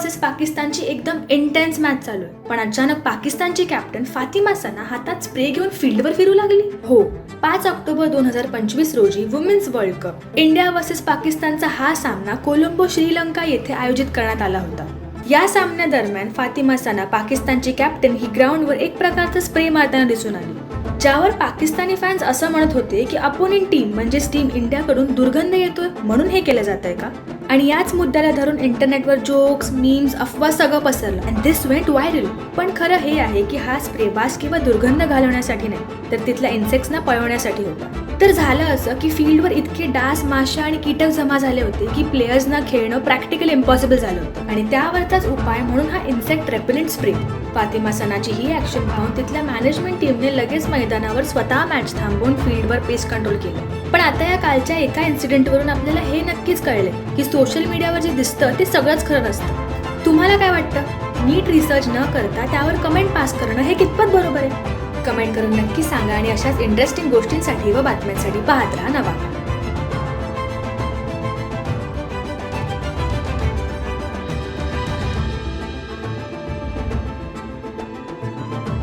Versus पाकिस्तानची एकदम intense match चालू आहे. पण अचानक पाकिस्तानची कॅप्टन फातिमा सना हातात स्प्रे घेऊन फील्डवर फिरू लागली. हो पाच ऑक्टोबर दोन हजार पंचवीस रोजी women's world cup India versus पाकिस्तानचा हा सामना कोलंबो श्रीलंका येथे आयोजित करण्यात आला होता. या सामन्यादरम्यान फातिमा सना पाकिस्तानची कॅप्टन ही ग्राउंडवर एक प्रकारचा स्प्रे मारताना दिसून आली. ज्यावर पाकिस्तानी फॅन्स असं म्हणत होते की अपोनेंट टीम म्हणजेच टीम इंडियाकडून दुर्गंध येतोय म्हणून हे केलं जात आहे का? आणि याच मुद्द्याला धरून इंटरनेटवर जोक्स मीम्स अफवा सगळं पसरलं. अँड दिस वेंट व्हायरल पण खरं हे आहे की हा स्प्रे वास किंवा दुर्गंध घालवण्यासाठी नाही तर तिथल्या इन्सेक्ट्सना पळवण्यासाठी होता. तर झालं असं की फील्डवर इतके डास माशा आणि कीटक जमा झाले होते की प्लेयर्सना खेळणं प्रॅक्टिकल इम्पॉसिबल झालं होतं. आणि त्यावरचाच उपाय म्हणून हा इन्सेक्ट रेपेलेंट स्प्रे फातिमा सनाची ही ऍक्शन पाहून तिथल्या मॅनेजमेंट टीमने लगेच मैदानावर स्वतः मॅच थांबवून फील्डवर पेस कंट्रोल केलं. पण आता या कालच्या एका इन्सिडेंटवरून आपल्याला हे नक्कीच कळले की सोशल मीडियावर जे दिसतं ते सगळंच खरं नसतं. तुम्हाला काय वाटतं? नीट रिसर्च न करता त्यावर कमेंट पास करणं हे कितपत बरोबर आहे? कमेंट करून नक्की सांगा आणि अशाच इंटरेस्टिंग गोष्टींसाठी व बातम्यांसाठी पाहत राहा नवा.